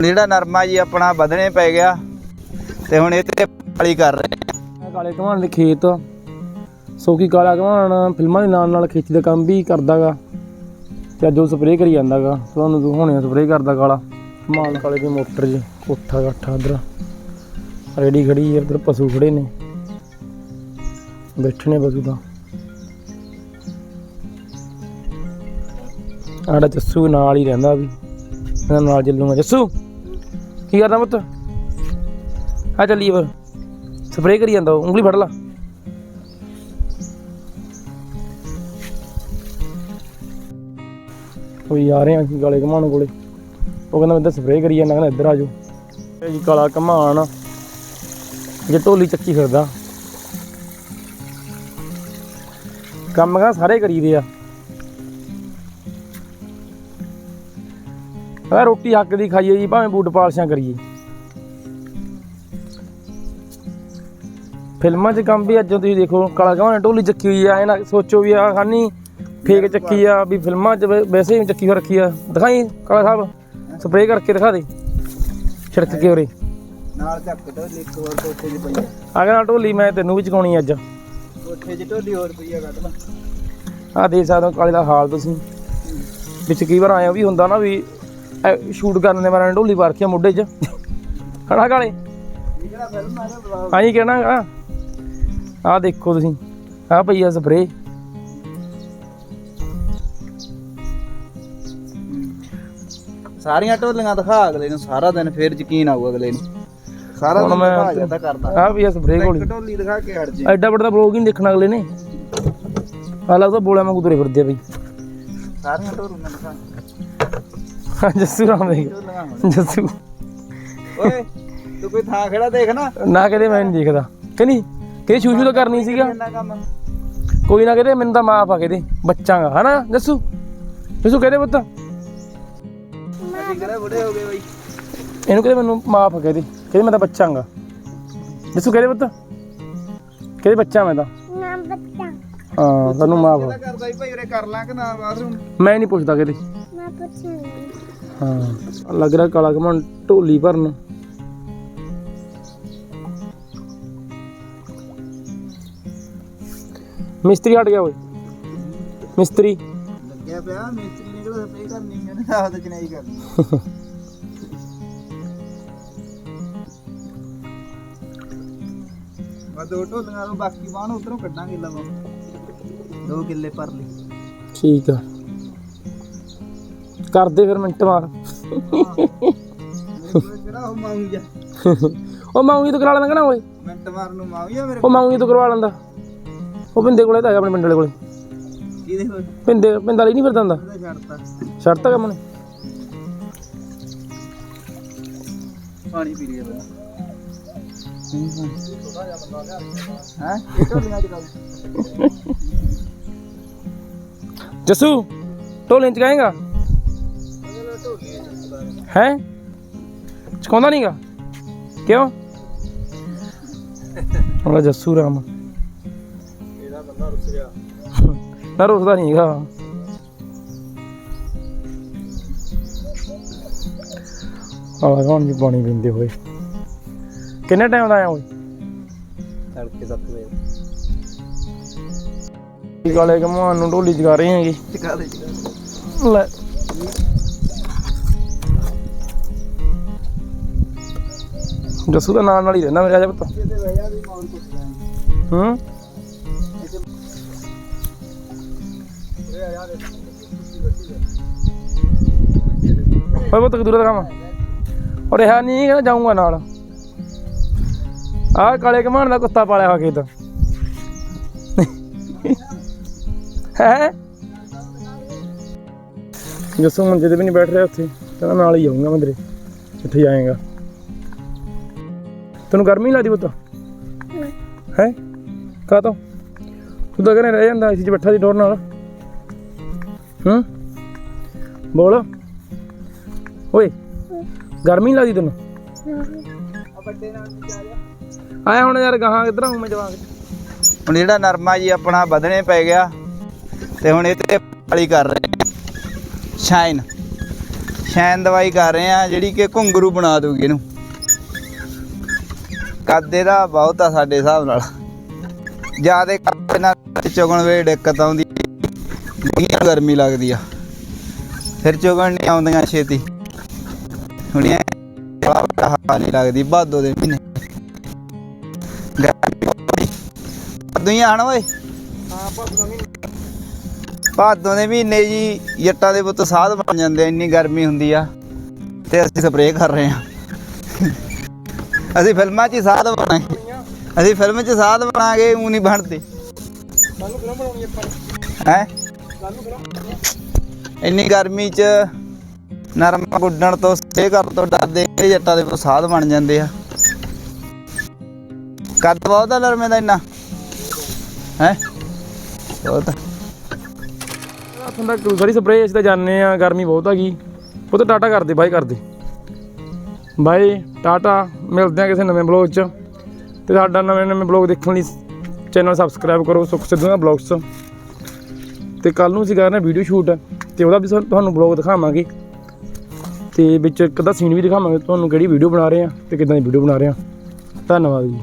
ਜਿਹੜਾ ਨਰਮਾ ਜੀ ਆਪਣਾ ਵਧਣੇ ਪੈ ਗਿਆ ਤੇ ਹੁਣ ਇਹ ਤੇ ਪਾਲੀ ਕਰ ਰਹੇ ਇਹ ਕਾਲੇ ਘਮਾਣ ਦੇ ਖੇਤ ਸੋ ਕੀ ਕਾਲਾ ਘਮਾਣ ਫਿਲਮਾਂ ਦੇ ਨਾਲ ਨਾਲ ਖੇਤੀ ਦਾ ਕੰਮ ਵੀ ਕਰਦਾਗਾ ਤੇ ਅੱਜ ਉਹ ਸਪਰੇਅ ਕਰੀ ਜਾਂਦਾਗਾ ਤੁਹਾਨੂੰ ਹੁਣੇ ਸਪਰੇਅ ਕਰਦਾ ਕਾਲਾ। ਘਮਾਣ ਕਾਲੇ ਦੀ ਮੋਟਰ ਜੀ, ਕੋਠਾ ਗੱਠਾ ਉਧਰ ਰੈਡੀ ਖੜੀ ਹੈ ਉਧਰ ਪਸ਼ੂ ਖੜੇ ਨੇ। ਬੈਠਣੇ ਪਸ਼ੂ ਤਾਂ। ਆੜਾ ਜੱਸੂ ਨਾਲ ਹੀ ਰਹਿੰਦਾ ਵੀ। ਮੈਂ ਨਾਲ ਚੱਲੂਗਾ ਜੱਸੂ। ਕੀ ਕਰਦਾ ਪੁੱਤ? ਆ ਚੱਲੀਏ ਫਿਰ। ਸਪਰੇਅ ਕਰੀ ਜਾਂਦਾ ਉਹ, ਉਂਗਲੀ ਫੜ ਲਾ। ਕੋਈ ਆ ਰਹੇ ਆ ਅਸੀਂ ਕਾਲੇ ਘਮਾਣ ਕੋਲੇ। ਉਹ ਕਹਿੰਦਾ ਮੈਂ ਤਾਂ ਸਪਰੇਅ ਕਰੀ ਜਾਂਦਾ, ਕਹਿੰਦਾ ਇੱਧਰ ਆ ਜਾਓ। ਇਹ ਜੀ ਕਾਲਾ ਘਮਾਣ ਜੇ ਢੋਲੀ ਚੱਕੀ ਫਿਰਦਾ। ਕੰਮ ਕਹਿੰਦਾ ਸਾਰੇ ਕਰੀਦੇ ਆ। ਆ ਰੋਟੀ ਹੱਕ ਦੀ ਖਾਈਏ ਜੀ ਭਾਵੇਂ ਬੂਟ ਪਾਲਸ਼ਾਂ ਕਰੀਏ। ਫਿਲਮਾਂ 'ਚ ਕੰਮ ਵੀ ਅੱਜ ਤੁਸੀਂ ਦੇਖੋ ਕਾਲਾ ਕਮਾਂ ਢੋਲੀ ਚੱਕੀ ਹੋਈ ਆ ਇਹ ਨਾ ਸੋਚੋ ਵੀ ਆ ਖਾਨੀ ਫੇਕ ਚੱਕੀ ਆ ਵੀ ਫਿਲਮਾਂ 'ਚ ਵੈਸੇ ਹੀ ਚੱਕੀ ਹੋ ਰੱਖੀ ਆ। ਦਿਖਾਈ ਕਾਲਾ ਸਾਹਿਬ ਸਪਰੇਅ ਕਰਕੇ ਦਿਖਾ ਦੇ ਛਿੜਕ ਕੇ ਉਰੇ। ਨਾਲ ਚੱਕ ਢੋਲੀ ਇੱਕ ਹੋਰ ਕੋਠੇ 'ਚ ਪਈ ਆ। ਆ ਗਿਆ ਨਾਲ ਢੋਲੀ ਮੈਂ ਤੈਨੂੰ ਵੀ ਚਕਾਉਣੀ ਅੱਜ। ਕੋਠੇ 'ਚ ਢੋਲੀ ਹੋਰ ਪਈ ਆ ਕੱਢ ਲਾ। ਆ ਦੇਖ ਸਕਦੇ ਹੋ ਕਾਲੇ ਦਾ ਹਾਲ ਤੁਸੀਂ। ਵਿੱਚ ਕਈ ਵਾਰ ਆਇਆ ਵੀ ਹੁੰਦਾ ਨਾ ਵੀ ਸ਼ੂਟ ਕਰਨ ਦੇ ਮਾਰੇ ਢੋਲੀ ਪਾ ਰੱਖੀ ਆ ਮੁੱਢੇ 'ਚ। ਖੜਾ ਕਾਲੇ। ਜਿਹੜਾ ਫਿਲਮ ਆ ਕਹਿਣਾ ਆ ਦੇਖੋ ਤੁਸੀਂ। ਆ ਪਈ ਆ ਸਪਰੇਅ ਸਾਰੀਆਂ ਢੋਲੀਆਂ ਦਿਖਾ ਅਗਲੇ ਨੂੰ ਸਾਰਾ ਦਿਨ ਫੇਰ ਯਕੀਨ ਆਊ ਅਗਲੇ ਨੂੰ। ਸਾਰਾ ਦਿਨ ਮੈਂ- ਦਿਖਾ ਜਾਂਦਾ ਕਰਦਾ। ਆ ਪਈ ਆ ਸਪਰੇਅ ਕੋਲੀ ਢੋਲੀ ਦਿਖਾ ਕੇ ਹਟ ਜੇ। ਐਡਾ ਵੱਡਾ ਬਲੌਗ ਹੀ ਨਹੀਂ ਦੇਖਣ ਅਗਲੇ ਨੇ। ਆ ਲੱਗਦਾ ਬੋਲਿਆ ਵਾਂਗੂ ਤੁਰੇ ਫਿਰਦੇ ਆ ਬਈ। ਸਾਰੀਆਂ ਢੋਲੀਆਂ ਦਿਖਾ। ਹਾਂ, ਜੱਸੂ ਰਾਮ ਦੇ। ਜੱਸੂ। ਓਏ ਤੂੰ ਕੋਈ ਥਾਂ ਖੜਾ ਦੇਖ ਨਾ। ਨਾ ਕਹਦੇ ਮੈਂ ਨਹੀਂ ਦੇਖਦਾ। ਕਿ ਨਹੀਂ? ਕਿ ਸ਼ੂ ਸ਼ੂ ਤਾਂ ਕਰਨੀ ਸੀਗਾ। ਕੋਈ ਨਾ ਕਹਦੇ ਮੈਨੂੰ ਤਾਂ ਮਾਫ ਆ ਕਹਦੇ ਬੱਚਾਂਗਾ ਹਨਾ ਜੱਸੂ? ਜੱਸੂ ਕਹਦੇ ਪੁੱਤ। ਅਸੀਂ ਕਿਹੜਾ ਬੁੜੇ ਹੋ ਗਏ ਬਈ? ਇਹਨੂੰ ਕਹਦੇ ਮੈਨੂੰ ਮਾਫ ਆ ਕਹਦੇ ਕਹਦੇ ਮੈਂ ਤਾਂ ਬੱਚਾਂਗਾ। ਜੱਸੂ ਕਹਦੇ ਪੁੱਤ। ਕਹਦੇ ਬੱਚਾ ਮੈਂ ਤਾਂ? ਨਾ ਬੱਚਾ। ਹਾਂ ਤੁਹਾਨੂੰ ਮਾਫ ਕਰਦਾ ਭਾਈ ਉਰੇ ਕਰ ਲਾਂ ਕਿ ਨਾ ਬਾਥਰੂਮ? ਮੈਂ ਨਹੀਂ ਪੁੱਛਦਾ ਕਹਦੇ ਨਾ ਹਾਂ। ਲੱਗ ਰਿਹਾ ਕਾਲਾ ਕਮਣ ਢੋਲੀ ਭਰਨ। ਮਿਸਤਰੀ ਹਟ ਗਿਆ ਓਏ। ਮਿਸਤਰੀ। ਲੱਗਿਆ ਪਿਆ ਮਿਸਤਰੀ ਨੇ ਕਿਹੜਾ ਸਪਰੇ ਕਰਨੀ ਉਹਨੇ ਆਪ ਤਾਂ ਚਨਾਈ ਕਰਨੀ। ਬਾ ਦੋ ਢੋਲੀਆਂ ਨੂੰ ਬਾਕੀ ਬਾਣ ਉਧਰੋਂ ਕੱਢਾਂਗੇ ਲਵਾਂ ਦੋ ਕਿੱਲੇ ਪਰ ਲਈ ਠੀਕ ਆ। ਕਰਦੇ ਫਿਰ ਮਿੰਟ ਮਾਰ। ਮੇਰੇ ਉਹ ਜਾ ਉਹ ਮਾਉਂਗੀ ਤੋਂ ਕਰਾ ਲੈਂਦਾ ਨਾ ਓਏ ਮਿੰਟ ਮਾਰਨ ਨੂੰ ਜਾ ਮੇਰੇ ਉਹ ਮਾਉਂਗੀ ਤੋਂ ਕਰਵਾ ਲੈਂਦਾ। ਉਹ ਪਿੰਦੇ ਕੋਲੇ ਤਾਂ ਆਪਣੇ ਪਿੰਡ ਵਾਲੇ ਕੋਲੇ। ਕਿਹਦੇ ਕੋਲ? ਪਿੰਦੇ ਪਿੰਡ ਵਾਲੀ ਨਹੀਂ ਫਿਰਦਾ ਹੁੰਦਾ। ਛੱਡਤਾ। ਕੰਮ ਨੇ ਪਾਣੀ ਪੀ ਲਿਆ ਪਹਿਲਾਂ। ਹਾਂ? ਜਸੂ ਢੋਲੇ ਚ ਗਾਏਗਾ? ਹੈ? ਚਕਾਉਂਦਾ ਨਹੀਂਗਾ ਕਿਉਂ? ਉਹਦਾ ਜੱਸੂ ਰਾਮ। ਇਹਦਾ ਬੰਦਾ ਰੁੱਸ ਗਿਆ। ਨਾ ਰੁੱਸਦਾ ਨਹੀਂਗਾ ਆਹ ਕੌਣ ਜੀ ਪਾਣੀ ਪੀਂਦੇ ਹੋਏ। ਕਿੰਨੇ ਟਾਈਮ ਦਾ ਆਇਆ ਓਏ? ਤੜਕੇ 7 ਵਜੇ। ਕਾਲੇ ਕਮਾਨ ਨੂੰ ਢੋਲੀ ਜਗਾ ਰਹੇ ਹੈਗੇ? ਦੇ। ਲੈ। ਜੱਸੂ ਦਾ ਨਾਲ ਨਾਲ ਹੀ ਰਹਿੰਦਾ ਮੇਰੇ ਆਜਾ ਪੁੱਤ। ਇਹਦੇ ਹੂੰ? ਓਏ ਪੁੱਤ ਦੂਰ ਦਾ ਕੰਮ? ਔਰ ਇਹ ਨਹੀਂ ਕਹਿੰਦਾ ਜਾਊਂਗਾ ਨਾਲ। ਆਹ ਕਾਲੇ ਕਮਾਨ ਦਾ ਕੁੱਤਾ ਪਾਲਿਆ ਹੋਇਆ ਖੇਤ। ਹੈ? ਜੱਸੂ ਮੰਜੇ ਤੇ ਵੀ ਨਹੀਂ ਬੈਠ ਰਿਹਾ ਉੱਥੇ, ਕਹਿੰਦਾ ਨਾਲ ਹੀ ਜਾਊਂਗਾ ਮੈਂ ਤੇਰੇ ਕਿੱਥੇ ਜਾਏਗਾ। ਤੈਨੂੰ ਗਰਮੀ ਲੱਗਦੀ ਪੁੱਤ? ਹੈ? ਕਾ ਤੋ ਤੂੰ ਤਾਂ ਘਰੇ ਰਹਿ ਜਾਂਦਾ ਸੀ ਚ ਬੈਠਾ ਸੀ ਡੋਰ ਨਾਲ। ਹੂੰ? ਬੋਲ। ਓਏ, ਗਰਮੀ ਲੱਗਦੀ ਤੈਨੂੰ? ਆ ਆਇਆ ਹੁਣ ਯਾਰ ਗਾਹਾਂ ਕਿੱਧਰ ਆਉਂ ਮੈਂ ਜਵਾਕ ਹੁਣ ਜਿਹੜਾ ਨਰਮਾ ਜੀ ਆਪਣਾ ਵਧਣੇ ਪੈ ਗਿਆ, ਤੇ ਹੁਣ ਇਹ ਤੇ ਪਾਲੀ ਕਰ ਰਹੇ ਸ਼ਾਈਨ ਸ਼ੈਨ ਦਵਾਈ ਕਰ ਰਹੇ ਆ, ਜਿਹੜੀ ਕਿ ਘੁੰਗਰੂ ਬਣਾ ਦੂਗੀ ਇਹਨੂੰ। ਕੱਦੇ ਦਾ ਬਹੁਤ ਆ ਸਾਡੇ ਹਿਸਾਬ ਨਾਲ। ਜਿਆਦੇ ਕੱਦ ਨਾਲ ਚੁਗਣ ਵੇ ਦਿੱਕਤ ਆਉਂਦੀ। ਨਹੀਂ ਗਰਮੀ ਲੱਗਦੀ ਆ। ਫਿਰ ਚੁਗਣ ਨਹੀਂ ਆਉਂਦੀਆਂ ਛੇਤੀ। ਹੁਣੀਆਂ ਬੜਾ ਹਾਲ ਨਹੀਂ ਲੱਗਦੀ ਭਾਦੋ ਦੇ ਮਹੀਨੇ। ਦੁਨੀਆ ਆਣ ਓਏ। ਭਾਦੋਂ ਦੇ ਮਹੀਨੇ ਜੀ ਜੱਟਾਂ ਦੇ ਪੁੱਤ ਸਾਧ ਬਣ ਜਾਂਦੇ ਇੰਨੀ ਗਰਮੀ ਹੁੰਦੀ ਆ। ਤੇ ਅਸੀਂ ਸਪਰੇਅ ਕਰ ਰਹੇ ਆ। ਅਸੀਂ ਫਿਲਮਾਂ 'ਚ ਹੀ ਸਾਧ ਬਣਾਂਗੇ ਅਸੀਂ ਫਿਲਮ 'ਚ ਸਾਧ ਬਣਾਂਗੇ ਉਹ ਨਹੀਂ ਬਣਦੇ। ਹੈ? ਇੰਨੀ ਗਰਮੀ 'ਚ ਨਰਮਾ ਗੁੱਡਣ ਤੋਂ ਸਪਰੇਅ ਕਰਨ ਤੋਂ ਡਰਦੇ ਜੱਟਾਂ ਦੇ ਸਾਧ ਬਣ ਜਾਂਦੇ ਆ। ਕੱਦ ਬਹੁਤ ਆ ਨਰਮੇ ਦਾ ਇੰਨਾ। ਹੈ? ਬਹੁਤ ਹੁੰਦਾ ਸਾਰੀ ਸਪਰੇਅ ਅਸੀਂ ਤਾਂ ਜਾਣਦੇ ਆ, ਗਰਮੀ ਬਹੁਤ ਆ ਹੈਗੀ ਉਹ ਤਾਂ ਟਾਟਾ ਕਰਦੇ, ਬਾਈ ਕਰਦੇ। ਬਾਈ, ਟਾਟਾ, ਮਿਲਦੇ ਆ ਕਿਸੇ ਨਵੇਂ ਬਲੌਗ 'ਚ। ਤੇ ਸਾਡਾ ਨਵੇਂ ਨਵੇਂ ਬਲੌਗ ਦੇਖਣ ਲਈ ਚੈਨਲ ਸਬਸਕ੍ਰਾਈਬ ਕਰੋ, ਸੁਖ ਸਿੱਧੂ ਦਾ ਬਲੌਗਸ ਤੇ ਕੱਲ ਨੂੰ ਅਸੀਂ ਕਰਨਾ ਵੀਡੀਓ ਸ਼ੂਟ ਤੇ ਉਹਦਾ ਵੀ ਸਾਨੂੰ- ਤੁਹਾਨੂੰ ਬਲੌਗ ਦਿਖਾਵਾਂਗੇ। ਤੇ ਵਿੱਚ ਇੱਕ ਅੱਧਾ ਸੀਨ ਵੀ ਦਿਖਾਵਾਂਗੇ, ਤੁਹਾਨੂੰ ਕਿਹੜੀ ਵੀਡੀਓ ਬਣਾ ਰਹੇ ਆ ਤੇ ਕਿੱਦਾਂ ਦੀ ਵੀਡੀਓ ਬਣਾ ਰਹੇ ਆ ਧੰਨਵਾਦ ਜੀ।